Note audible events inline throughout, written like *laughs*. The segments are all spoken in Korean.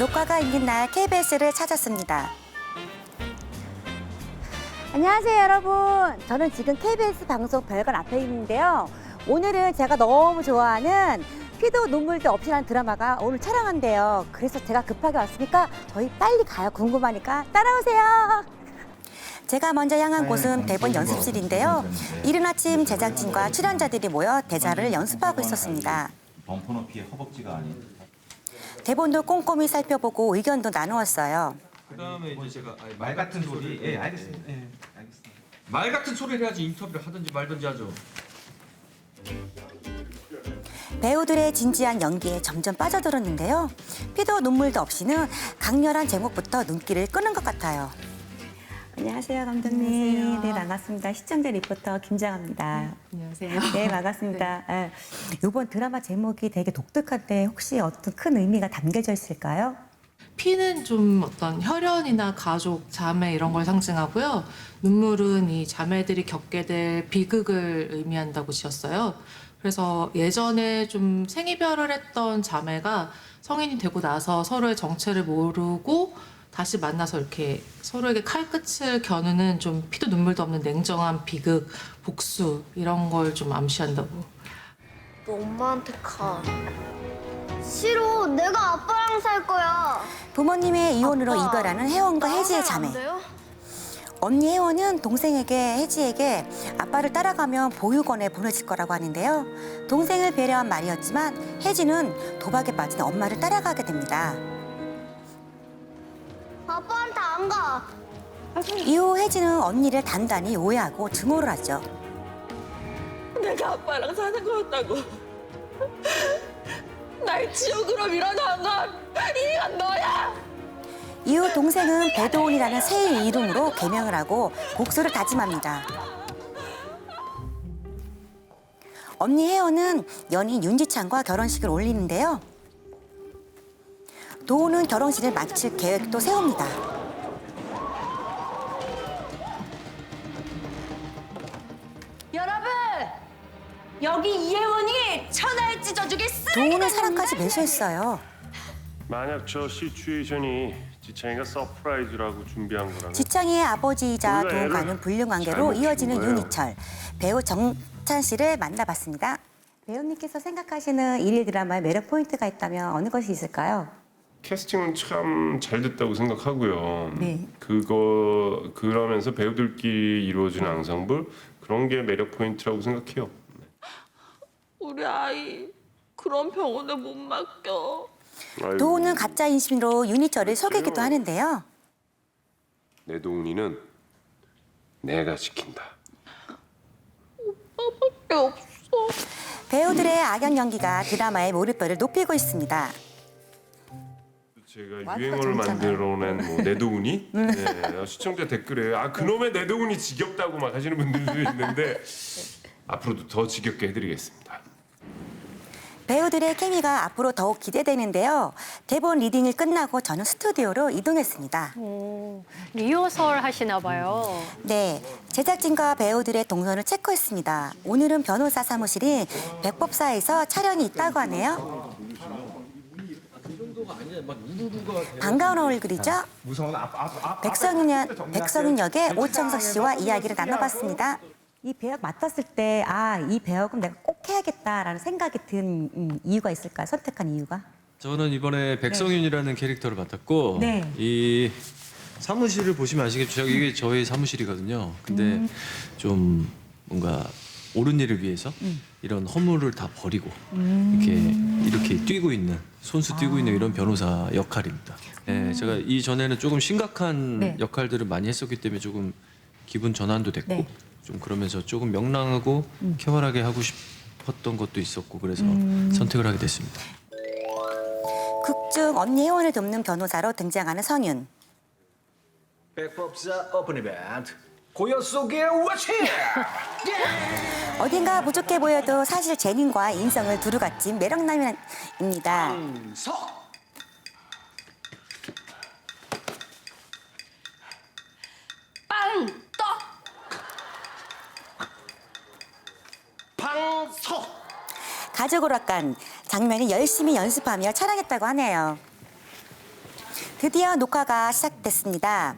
녹화가 있는 날 KBS를 찾았습니다. 안녕하세요, 여러분. 저는 지금 KBS 방송 별관 앞에 있는데요. 오늘은 제가 너무 좋아하는 피도 눈물도 없이라는 드라마가 오늘 촬영한대요. 그래서 제가 급하게 왔으니까 저희 빨리 가요. 궁금하니까 따라오세요. 제가 먼저 향한 곳은 대본 연습실인데요. 이른 아침 제작진과 출연자들이 모여 대사를 연습하고 있었습니다. 범퍼 높이의 허벅지가 아닌 대본도 꼼꼼히 살펴보고 의견도 나누었어요. 그다음에 이제 제가 아니, 말 같은 소리 예 알겠습니다 예 알겠습니다 말 같은 소리를 해야지 인터뷰를 하든지 말든지 하죠. 배우들의 진지한 연기에 점점 빠져들었는데요. 피도 눈물도 없이는 강렬한 제목부터 눈길을 끄는 것 같아요. 안녕하세요, 감독님. 네, 반갑습니다. 시청자 리포터 김장합니다. 안녕하세요. 네, 반갑습니다. *laughs* 예. 이번 드라마 제목이 되게 독특한데 혹시 어떤 큰 의미가 담겨져 있을까요? 피는 좀 어떤 혈연이나 가족, 자매 이런 걸 상징하고요. 눈물은 이 자매들이 겪게 될 비극을 의미한다고 지었어요. 그래서 예전에 좀 생이별을 했던 자매가 성인이 되고 나서 서로의 정체를 모르고 다시 만나서 이렇게 서로에게 칼끝을 겨누는 좀 피도 눈물도 없는 냉정한 비극, 복수 이런 걸 좀 암시한다고. 너 엄마한테 가. 싫어. 내가 아빠랑 살 거야. 부모님의 이혼으로 아빠, 이별하는 혜원과 혜지의 자매. 언니 혜원은 동생에게 혜지에게 아빠를 따라가면 보육원에 보내질 거라고 하는데요. 동생을 배려한 말이었지만 혜지는 도박에 빠진 엄마를 따라가게 됩니다. 안 가. 이후 혜지는 언니를 단단히 오해하고 증오를 하죠. 내가 아빠랑 사는 거였다고. 날 지옥으로 밀어넣은 건 이건 너야. 이후 동생은 배도훈이라는 새 이름으로 개명을 하고 복수를 다짐합니다. 언니 혜원은 연인 윤지창과 결혼식을 올리는데요. 도훈은 결혼식을 마칠 계획도 세웁니다. 여러분, 여기 이혜원이 천하를 찢어주게 쓰레기 도훈은 사랑까지 매수했어요. 만약 저 시츄에이션이 지창이가 서프라이즈라고 준비한 거라면 지창이의 아버지이자 애를 불륜 관계로 잘못 이어지는 거예요. 윤희철 배우 정찬 씨를 만나봤습니다. 배우님께서 생각하시는 일일 드라마의 매력 포인트가 있다면 어느 것이 있을까요? 캐스팅은 참 잘 됐다고 생각하고요. 네. 그거 그러면서 배우들끼리 이루어진 앙상블 그런 게 매력 포인트라고 생각해요. 우리 아이 그런 병원에 못 맡겨. 아이고, 도훈은 가짜 인심으로 윤희철을 속이기도 하는데요. 내 동훈이는 내가 지킨다. 왜 없어? 배우들의 악역 연기가 드라마의 몰입도를 높이고 있습니다. 제가 유행어를. 만들어낸 뭐 내동훈이 네, *laughs* 시청자 댓글에 아 그놈의 내동훈이 지겹다고 막 하시는 분들도 있는데 *laughs* 앞으로도 더 지겹게 해드리겠습니다. 배우들의 케미가 앞으로 더욱 기대되는데요. 대본 리딩을 끝나고 저는 스튜디오로 이동했습니다. 리허설 하시나 봐요. 네, 제작진과 배우들의 동선을 체크했습니다. 오늘은 변호사 사무실인 백법사에서 촬영이 있다고 하네요. 반가운 얼굴이죠? 백성윤, 역- 백성윤 역의 오창석 씨와 이야기를 나눠봤습니다. 이 배역 맡았을 때, 아, 이 배역은 내가 꼭 해야겠다라는 생각이 든 음, 이유가 있을까요? 선택한 이유가? 저는 이번에 백성윤이라는 캐릭터를 맡았고 네. 이 사무실을 보시면 아시겠지만 이게 저희 사무실이거든요. 근데 음. 좀 뭔가 옳은 일을 위해서 음. 이런 허물을 다 버리고 이렇게 이렇게 뛰고 있는 손수 뛰고 있는 이런 변호사 역할입니다. 네, 제가 이 전에는 조금 심각한 음. 네. 역할들을 많이 했었기 때문에 조금 기분 전환도 됐고 네. 좀 그러면서 조금 명랑하고 쾌활하게 하고 싶었던 것도 있었고 그래서 음. 선택을 하게 됐습니다. 극중 언니 혜원을 돕는 변호사로 등장하는 성윤. 백법사 오픈 이벤트 고요 속의 워치 어딘가 부족해 보여도 사실 재능과 인성을 두루 갖춘 매력남입니다. 서 빵! 떡! 방서 가족 오락관 장면이 열심히 연습하며 촬영했다고 하네요. 드디어 녹화가 시작됐습니다.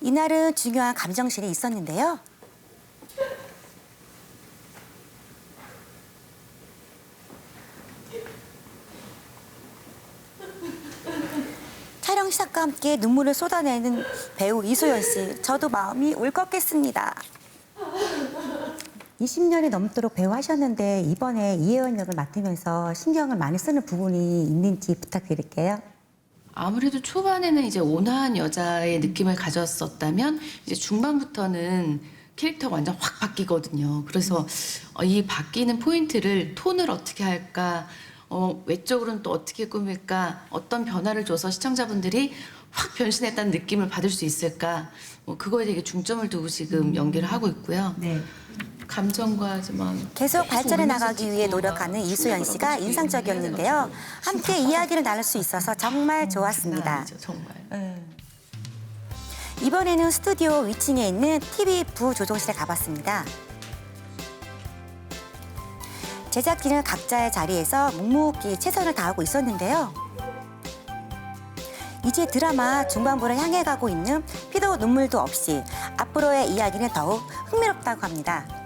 이날은 중요한 감정실이 있었는데요. 촬영 시작과 함께 눈물을 쏟아내는 배우 이소연 씨. 저도 마음이 울컥했습니다. 20년이 넘도록 배우 하셨는데 이번에 이혜원 역을 맡으면서 신경을 많이 쓰는 부분이 있는지 부탁드릴게요. 아무래도 초반에는 이제 온화한 여자의 느낌을 가졌었다면 이제 중반부터는 캐릭터가 완전 확 바뀌거든요. 그래서 어, 이 바뀌는 포인트를 톤을 어떻게 할까, 어, 외적으로는 또 어떻게 꾸밀까, 어떤 변화를 줘서 시청자분들이 확 변신했다는 느낌을 받을 수 있을까, 뭐 그거에 되게 중점을 두고 지금 연기를 하고 있고요. 감정과 이제 막 계속 발전해 나가기 위해 노력하는 막 이수연 씨가 인상적이었는데요. 함께 *laughs* 이야기를 나눌 수 있어서 정말 좋았습니다. 아니죠, 정말. 이번에는 스튜디오 위층에 있는 TV 부 조종실에 가봤습니다. 제작진은 각자의 자리에서 묵묵히 최선을 다하고 있었는데요. 이제 드라마 중반부를 향해 가고 있는 피도 눈물도 없이 앞으로의 이야기는 더욱 흥미롭다고 합니다.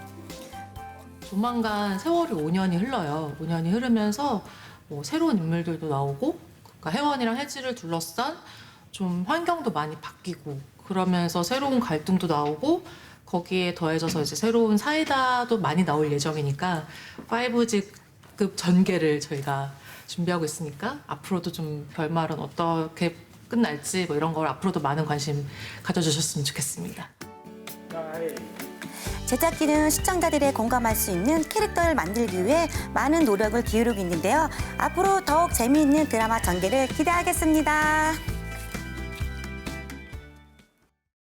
조만간 세월이 5년이 흘러요. 5년이 흐르면서 뭐 새로운 인물들도 나오고 그러니까 혜원이랑 혜지를 둘러싼 좀 환경도 많이 바뀌고 그러면서 새로운 갈등도 나오고 거기에 더해져서 이제 새로운 사이다도 많이 나올 예정이니까 5G급 전개를 저희가 준비하고 있으니까 앞으로도 좀 결말은 어떻게 끝날지 뭐 이런 걸 앞으로도 많은 관심 가져주셨으면 좋겠습니다. 제작진은 시청자들의 공감할 수 있는 캐릭터를 만들기 위해 많은 노력을 기울이고 있는데요. 앞으로 더욱 재미있는 드라마 전개를 기대하겠습니다.